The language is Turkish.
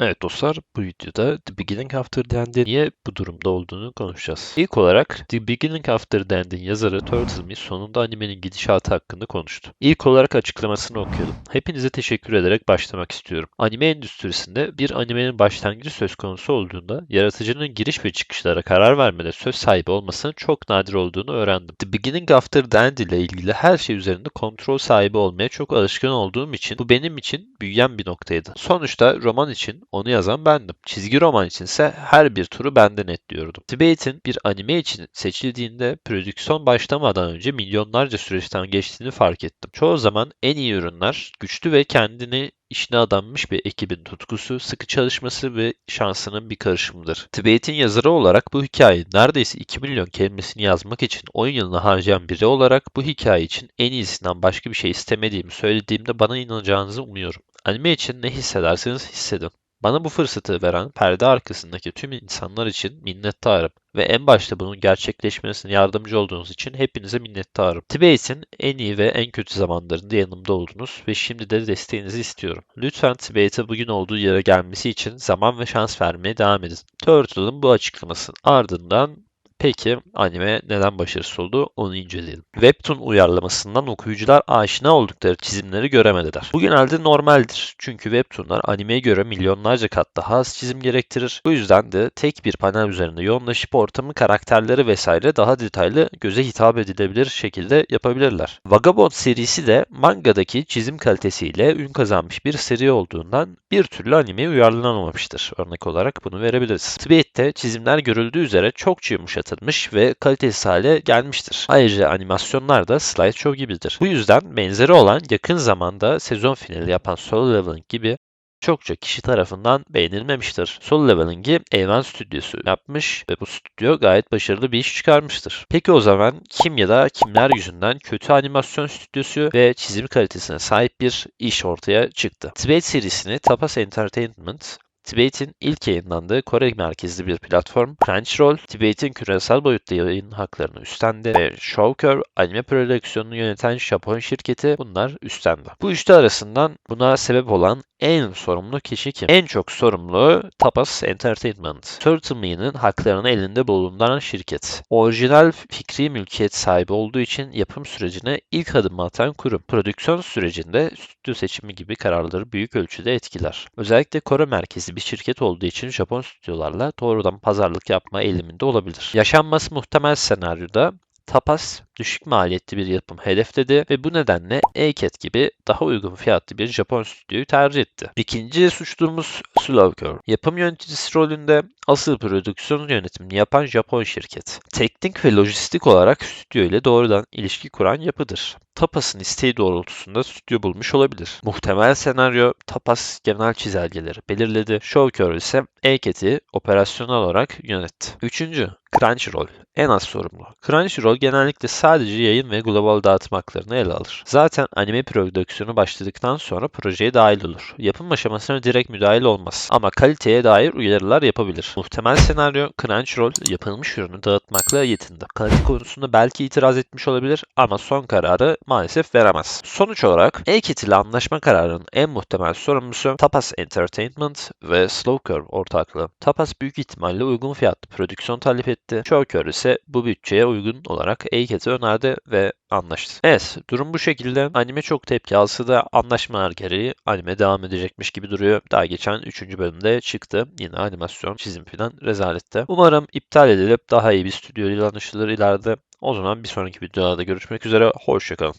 Evet dostlar, bu videoda The Beginning After End'in niye bu durumda olduğunu konuşacağız. İlk olarak The Beginning After the End'in yazarı Turtle Me sonunda animenin gidişatı hakkında konuştu. İlk olarak açıklamasını okuyalım. Hepinize teşekkür ederek başlamak istiyorum. Anime endüstrisinde bir animenin başlangıcı söz konusu olduğunda yaratıcının giriş ve çıkışlara karar vermede söz sahibi olmasının çok nadir olduğunu öğrendim. The Beginning After the End ile ilgili her şey üzerinde kontrol sahibi olmaya çok alışkın olduğum için bu benim için büyüyen bir noktaydı. Sonuçta roman için onu yazan bendim. Çizgi roman içinse her bir turu bende netliyordum. Tibeit'in bir anime için seçildiğinde prodüksiyon başlamadan önce milyonlarca süreçten geçtiğini fark ettim. Çoğu zaman en iyi ürünler güçlü ve kendini işine adanmış bir ekibin tutkusu, sıkı çalışması ve şansının bir karışımıdır. Tibeit'in yazarı olarak bu hikayeyi neredeyse 2 milyon kelimesini yazmak için 10 yılını harcayan biri olarak bu hikaye için en iyisinden başka bir şey istemediğimi söylediğimde bana inanacağınızı umuyorum. Anime için ne hissederseniz hissedin. Bana bu fırsatı veren perde arkasındaki tüm insanlar için minnettarım ve en başta bunun gerçekleşmesine yardımcı olduğunuz için hepinize minnettarım. Tibeit'in en iyi ve en kötü zamanlarında yanımda oldunuz ve şimdi de desteğinizi istiyorum. Lütfen Tibeit'e bugün olduğu yere gelmesi için zaman ve şans vermeye devam edin. Turtle'ın bu açıklamasının ardından Peki anime neden başarısız oldu onu inceleyelim. Webtoon uyarlamasından okuyucular aşina oldukları çizimleri göremediler. Bu genelde normaldir çünkü Webtoonlar animeye göre milyonlarca kat daha az çizim gerektirir. Bu yüzden de tek bir panel üzerinde yoğunlaşıp ortamı, karakterleri vesaire daha detaylı göze hitap edilebilir şekilde yapabilirler. Vagabond serisi de mangadaki çizim kalitesiyle ün kazanmış bir seri olduğundan bir türlü animeye uyarlanamamıştır. Örnek olarak bunu verebiliriz. Tibet'te çizimler görüldüğü üzere çokça yumuşatılmış ve kalitesiz hale gelmiştir. Ayrıca animasyonlar da slideshow gibidir. Bu yüzden benzeri olan yakın zamanda sezon finali yapan Solo Leveling gibi çokça kişi tarafından beğenilmemiştir. Solo Leveling'i Elvan Stüdyosu yapmış ve bu stüdyo gayet başarılı bir iş çıkarmıştır. Peki o zaman kim ya da kimler yüzünden kötü animasyon stüdyosu ve çizim kalitesine sahip bir iş ortaya çıktı? Tibet serisini Tapas Entertainment Tibeit'in ilk yayınlandığı Kore merkezli bir platform, Crunchyroll, Tibeit'in küresel boyutta yayın haklarını üstlendi ve Showcurve anime prodüksiyonunu yöneten Japon şirketi bunlar üstlendi. Bu üçlü arasından buna sebep olan en sorumlu kişi kim? En çok sorumlu Tapas Entertainment. Turtle Me'nin haklarını elinde bulunduran şirket. Orijinal fikri mülkiyet sahibi olduğu için yapım sürecine ilk adımı atan kurum. Prodüksiyon sürecinde stüdyo seçimi gibi kararları büyük ölçüde etkiler. Özellikle Kore merkezi bir şirket olduğu için Japon stüdyolarla doğrudan pazarlık yapma eğiliminde olabilir. Yaşanması muhtemel senaryoda Tapas düşük maliyetli bir yapım hedefledi ve bu nedenle ACAT gibi daha uygun fiyatlı bir Japon stüdyoyu tercih etti. İkinci suçlumuz Slowcore. Yapım yöneticisi rolünde asıl prodüksiyon yönetimini yapan Japon şirket. Teknik ve lojistik olarak stüdyo ile doğrudan ilişki kuran yapıdır. Tapas'ın isteği doğrultusunda stüdyo bulmuş olabilir. Muhtemel senaryo Tapas genel çizelgeleri belirledi. Showcurve ise ACAT'i operasyonel olarak yönetti. Üçüncü, Crunchyroll. En az sorumlu. Crunchyroll genellikle sadece yayın ve global dağıtım haklarını ele alır. Zaten anime prodüksiyonu başladıktan sonra projeye dahil olur. Yapım aşamasına direkt müdahil olmaz. Ama kaliteye dair uyarılar yapabilir. Muhtemel senaryo Crunchyroll yapılmış ürünü dağıtmakla yetindi. Kalite konusunda belki itiraz etmiş olabilir ama son kararı maalesef veremez. Sonuç olarak ACAT ile anlaşma kararının en muhtemel sorumlusu Tapas Entertainment ve Slowcurve ortaklığı. Tapas büyük ihtimalle uygun fiyatlı prodüksiyon talep etti. Showcurve ise bu bütçeye uygun olarak ACAT'i önerdi ve anlaştı. Evet, durum bu şekilde. Anime çok tepki alsa da anlaşmalar gereği anime devam edecekmiş gibi duruyor. Daha geçen 3. bölümde çıktı. Yine animasyon, çizim falan rezalette. Umarım iptal edilip daha iyi bir stüdyo ile anlaşılır ileride. O zaman bir sonraki videolarda görüşmek üzere. Hoşçakalın.